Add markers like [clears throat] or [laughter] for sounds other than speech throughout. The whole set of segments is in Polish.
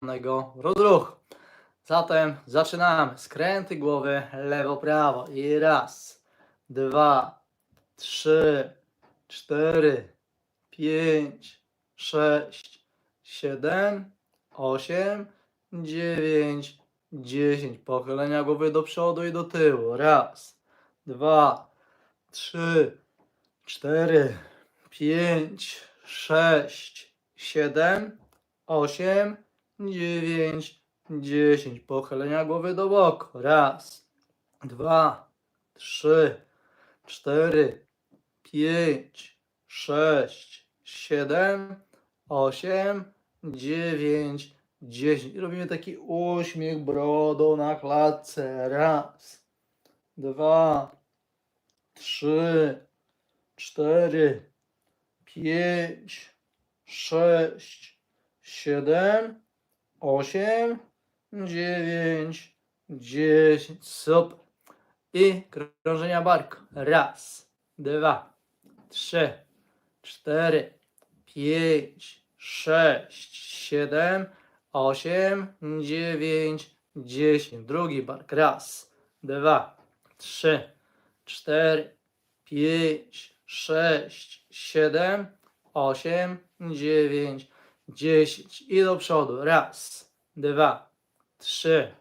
porannego rozruchu. Zatem zaczynamy. Skręty głowy lewo-prawo. I raz, dwa, trzy, cztery, pięć, sześć, siedem, osiem, dziewięć, dziesięć. Pochylenia głowy do przodu i do tyłu. Raz, dwa, trzy, cztery, pięć, sześć, siedem, osiem, dziewięć, dziesięć. Pochylenia głowy do boku. Raz, dwa, trzy, cztery, pięć, sześć, siedem, osiem, dziewięć, dziesięć. Robimy taki uśmiech brodą na klatce. Raz, dwa, trzy, cztery, pięć, sześć, siedem, osiem, dziewięć, dziesięć. Super. I krążenia barku. Raz, dwa, trzy, cztery, pięć, sześć, siedem, osiem, dziewięć, dziesięć. Drugi bark. Raz, dwa, trzy, cztery, pięć, sześć, siedem, osiem, dziewięć, dziesięć. I do przodu. Raz, dwa, trzy,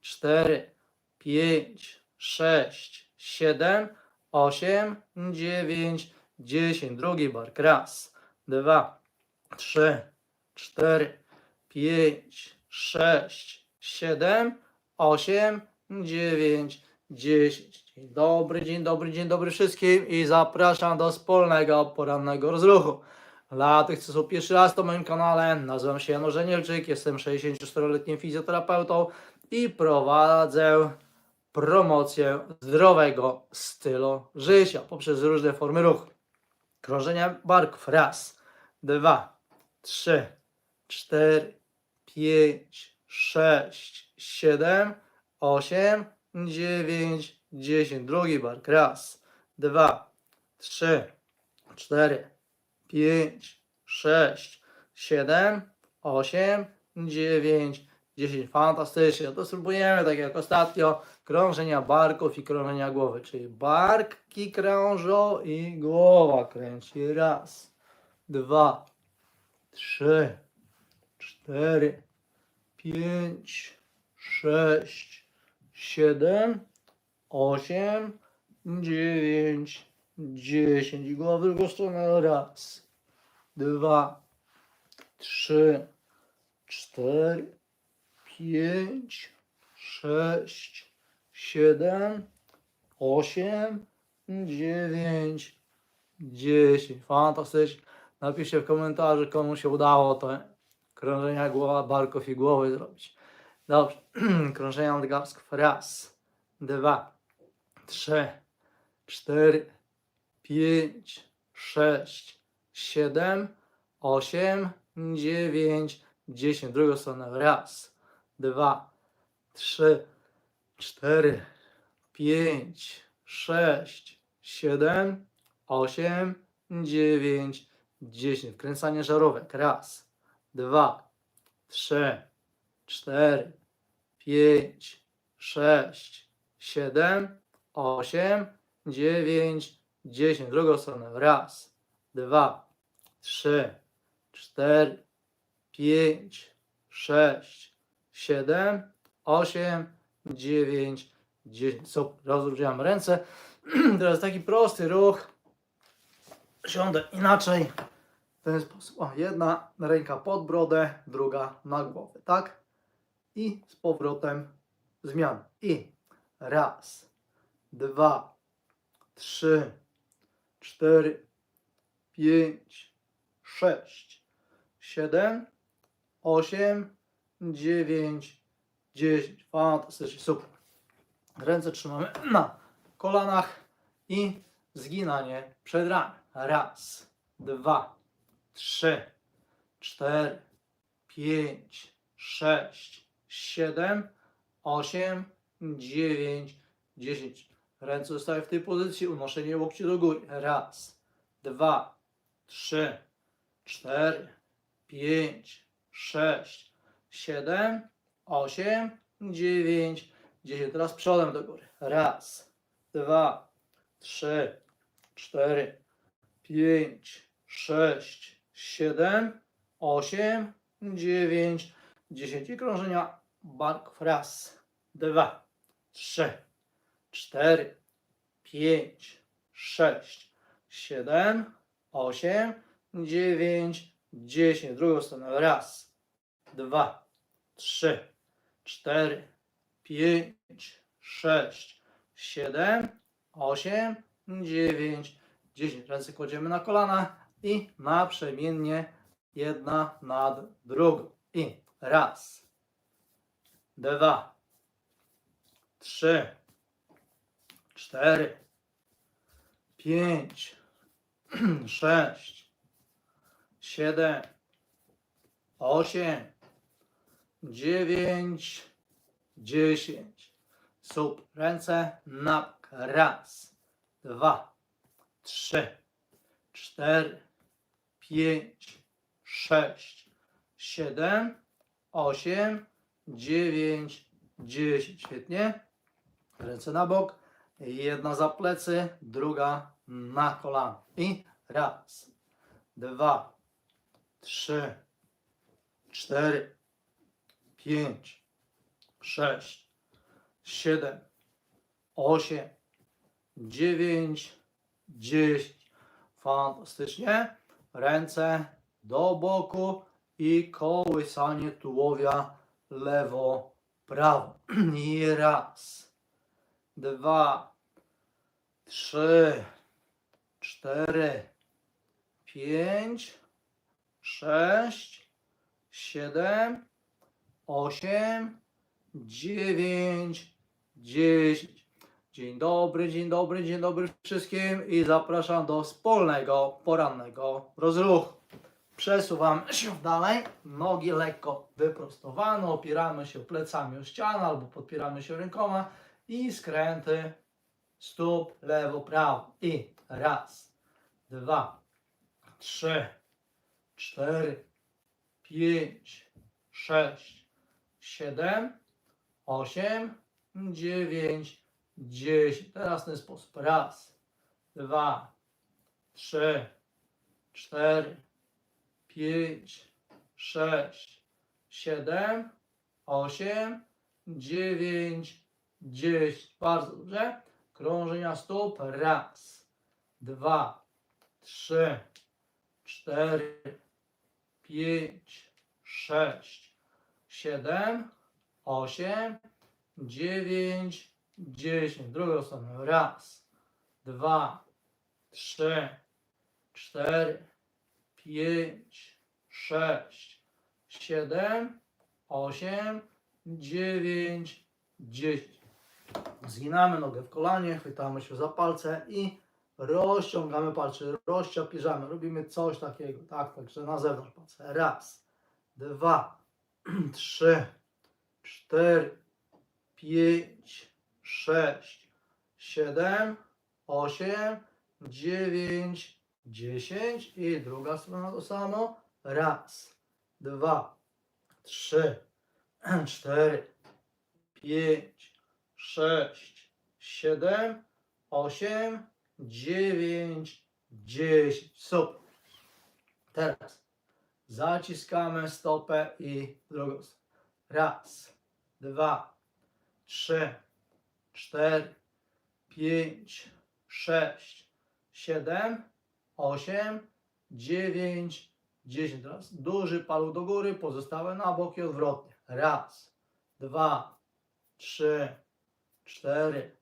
cztery, pięć, sześć, siedem, osiem, dziewięć, dziesięć. Drugi bark. Raz, dwa, trzy, cztery, pięć, sześć, siedem, osiem, dziewięć, dziesięć. Dobry, dzień dobry, dzień dobry wszystkim i zapraszam do wspólnego porannego rozruchu. Dla tych, co są pierwszy raz na moim kanale, nazywam się Janusz Żenielczyk, jestem 64-letnim fizjoterapeutą i prowadzę promocję zdrowego stylu życia poprzez różne formy ruchu. Krążenia barków. Raz, dwa, trzy, cztery, pięć, sześć, siedem, osiem, dziewięć, dziesięć. Drugi bark. Raz, dwa, trzy, cztery, pięć, sześć, siedem, osiem, dziewięć, dziesięć. Fantastycznie. To spróbujemy tak jak ostatnio krążenia barków i krążenia głowy. Czyli barki krążą i głowa kręci. Raz, dwa, trzy, cztery, pięć, sześć, siedem, osiem, dziewięć, dziesięć. I głowa w drugą stronę. Raz, dwa, trzy, cztery, pięć, sześć, siedem, osiem, dziewięć, dziesięć. Fantastycznie. Napiszcie w komentarzu, komu się udało to krążenia głowa, barków i głowy zrobić. Dobrze. [clears throat] krążenia nadgarstków. Raz, dwa, trzy, cztery, pięć, sześć, siedem, osiem, dziewięć, dziesięć. Drugą stronę. Raz, dwa, trzy, cztery, pięć, sześć, siedem, osiem, dziewięć, dziesięć. Wkręcanie żarówek. Raz, dwa, trzy, cztery, pięć, sześć, siedem, osiem, dziewięć, dziesięć. Drugą stronę. Raz, dwa, trzy, cztery, pięć, sześć, siedem, osiem, dziewięć, dziesięć. Super. Rozluźniam ręce. [clears throat] Teraz taki prosty ruch. Siądę inaczej. W ten sposób. O, jedna ręka pod brodę, druga na głowę, tak? I z powrotem zmiana. I raz, dwa, trzy, cztery, pięć, sześć, siedem, osiem, dziewięć, dziesięć. Fantastycznie, super. Ręce trzymamy na kolanach i zginanie przed ramię. Raz, dwa, trzy, cztery, pięć, sześć, siedem, osiem, dziewięć, dziesięć. Ręce zostały w tej pozycji, unoszenie łokci do góry. Raz, dwa, trzy, cztery, pięć, sześć, siedem, osiem, dziewięć, dziesięć. Teraz przodem do góry. Raz, dwa, trzy, cztery, pięć, sześć, siedem, osiem, dziewięć, dziesięć. I krążenia barków. Raz, dwa, trzy, cztery, pięć, sześć, siedem, osiem, dziewięć, dziesięć. Drugą stronę. Raz, dwa, trzy, cztery, pięć, sześć, siedem, osiem, dziewięć, dziesięć. Ręce kładziemy na kolana i naprzemiennie jedna nad drugą. I raz, dwa, trzy, cztery, pięć, [clears throat] sześć, siedem, osiem, dziewięć, dziesięć. Super. Ręce na bok. Raz, dwa, trzy, cztery, pięć, sześć, siedem, osiem, dziewięć, dziesięć. Świetnie. Ręce na bok. Jedna za plecy, druga na kolana. I raz, dwa, trzy, cztery, pięć, sześć, siedem, osiem, dziewięć, dziesięć. Fantastycznie. Ręce do boku i kołysanie tułowia lewo, prawo. [clears throat] I raz, dwa, trzy, cztery, pięć, sześć, siedem, osiem, dziewięć, dziesięć. Dzień dobry, dzień dobry, dzień dobry wszystkim i zapraszam do wspólnego porannego rozruchu. Przesuwam się dalej, nogi lekko wyprostowane, opieramy się plecami o ścianę albo podpieramy się rękoma i skręty stóp lewo, prawo. I raz, dwa, trzy, cztery, pięć, sześć, siedem, osiem, dziewięć, dziesięć. Teraz ten sposób. Raz, dwa, trzy, cztery, pięć, sześć, siedem, osiem, dziewięć, dziesięć. Bardzo dobrze. Krążenia stóp. Raz, dwa, trzy, cztery, pięć, sześć, siedem, osiem, dziewięć, dziesięć. Drugą stronę. Raz, dwa, trzy, cztery, pięć, sześć, siedem, osiem, dziewięć, dziesięć. Zginamy nogę w kolanie, chwytamy się za palce i rozciągamy palce, rozciapierzamy. Robimy coś takiego, tak, także na zewnątrz palce. Raz, dwa, [clears throat] trzy, cztery, pięć, sześć, siedem, osiem, dziewięć, dziesięć i druga strona to samo. Raz, dwa, trzy, [clears throat] cztery, pięć, sześć, siedem, osiem, dziewięć, dziesięć. Super. Teraz zaciskamy stopę i drugą. Raz, dwa, trzy, cztery, pięć, sześć, siedem, osiem, dziewięć, dziesięć. Teraz duży paluch do góry, pozostałe na bok i odwrotnie. Raz, dwa, trzy, cztery,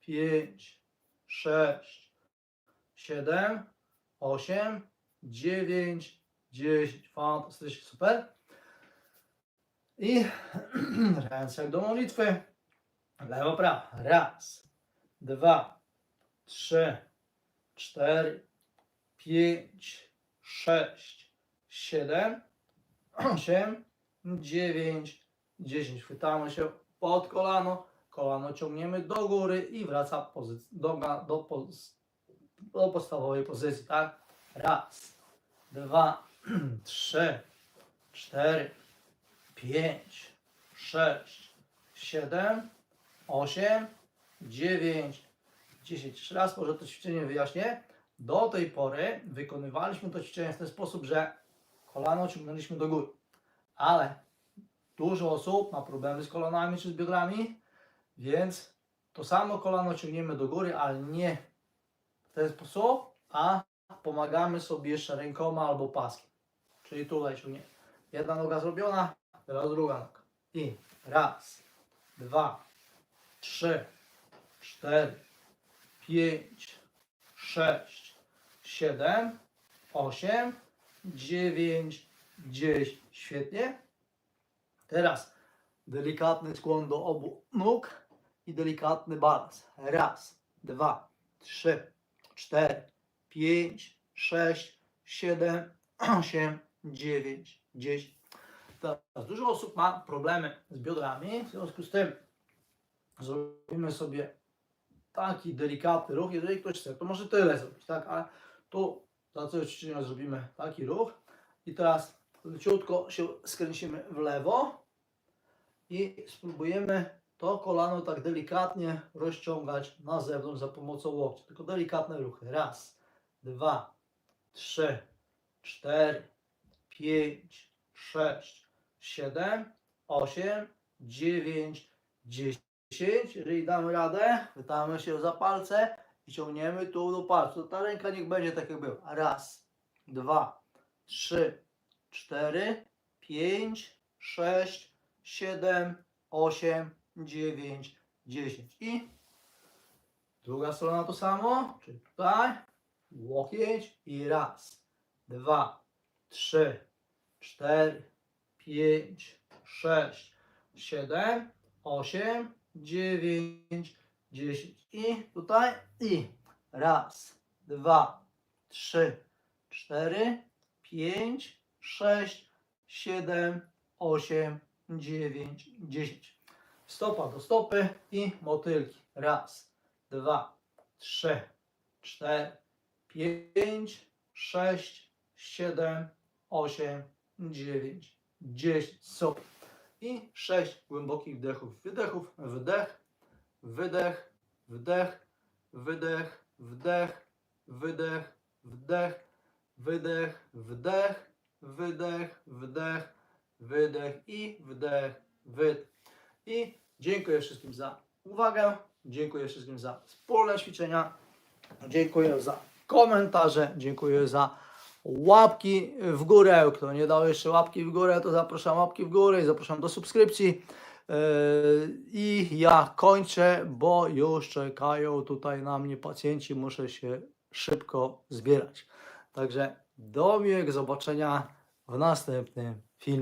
pięć, sześć, siedem, osiem, dziewięć, dziesięć. Fantastycznie, super. I [clears throat] ręce do modlitwy. Lewo, prawo. Raz, dwa, trzy, cztery, pięć, sześć, siedem, [clears throat] osiem, dziewięć, dziesięć. Chwytamy się pod kolano, kolano ciągniemy do góry i wraca do, do, poz- do podstawowej pozycji, tak? Raz, dwa, [clears throat] trzy, cztery, 5, 6, 7, 8, 9, 10. Jeszcze raz może to ćwiczenie wyjaśnię. Do tej pory wykonywaliśmy to ćwiczenie w ten sposób, że kolano ciągnęliśmy do góry. Ale dużo osób ma problemy z kolanami czy z biodrami, więc to samo kolano ciągniemy do góry, ale nie w ten sposób, a pomagamy sobie jeszcze rękoma albo paskiem. Czyli tutaj ciągniemy. Jedna noga zrobiona, teraz druga noga. I raz, dwa, trzy, cztery, pięć, sześć, siedem, osiem, dziewięć, dziesięć. Świetnie. Teraz delikatny skłon do obu nóg i delikatny balans. Raz, dwa, trzy, cztery, pięć, sześć, siedem, [clears throat] osiem, dziewięć, dziesięć. Teraz dużo osób ma problemy z biodrami, w związku z tym zrobimy sobie taki delikatny ruch. Jeżeli ktoś chce, to może tyle zrobić, tak? Ale tu za całe ćwiczenie zrobimy taki ruch. I teraz leciutko się skręcimy w lewo i spróbujemy to kolano tak delikatnie rozciągać na zewnątrz za pomocą łokcia. Tylko delikatne ruchy. Raz, dwa, trzy, cztery, pięć, sześć, siedem, osiem, dziewięć, dziesięć. Jeżeli damy radę, chwytamy się za palce i ciągniemy tu do palca. Ta ręka niech będzie tak jak była. Raz, dwa, trzy, cztery, pięć, sześć, siedem, osiem, dziewięć, dziesięć. I druga strona to samo, czyli tutaj łokieć i raz, dwa, trzy, cztery, pięć, sześć, siedem, osiem, dziewięć, dziesięć. I tutaj i raz, dwa, trzy, cztery, pięć, sześć, siedem, osiem, dziewięć, dziesięć. Stopa do stopy i motylki. Raz, dwa, trzy, cztery, pięć, sześć, siedem, osiem, dziewięć, dziesięć. Super. I sześć głębokich wdechów. Wydechów, wdech, wydech, wdech, wydech, wdech, wydech, wdech, wydech, wdech, wydech, wdech, wydech i wdech, wydech. I dziękuję wszystkim za uwagę. Dziękuję wszystkim za wspólne ćwiczenia. Dziękuję za komentarze. Dziękuję za łapki w górę. Kto nie dał jeszcze łapki w górę, to zapraszam łapki w górę i zapraszam do subskrypcji. Yy, I ja kończę, bo już czekają tutaj na mnie pacjenci. Muszę się szybko zbierać. Także do miłego zobaczenia w następnym filmie.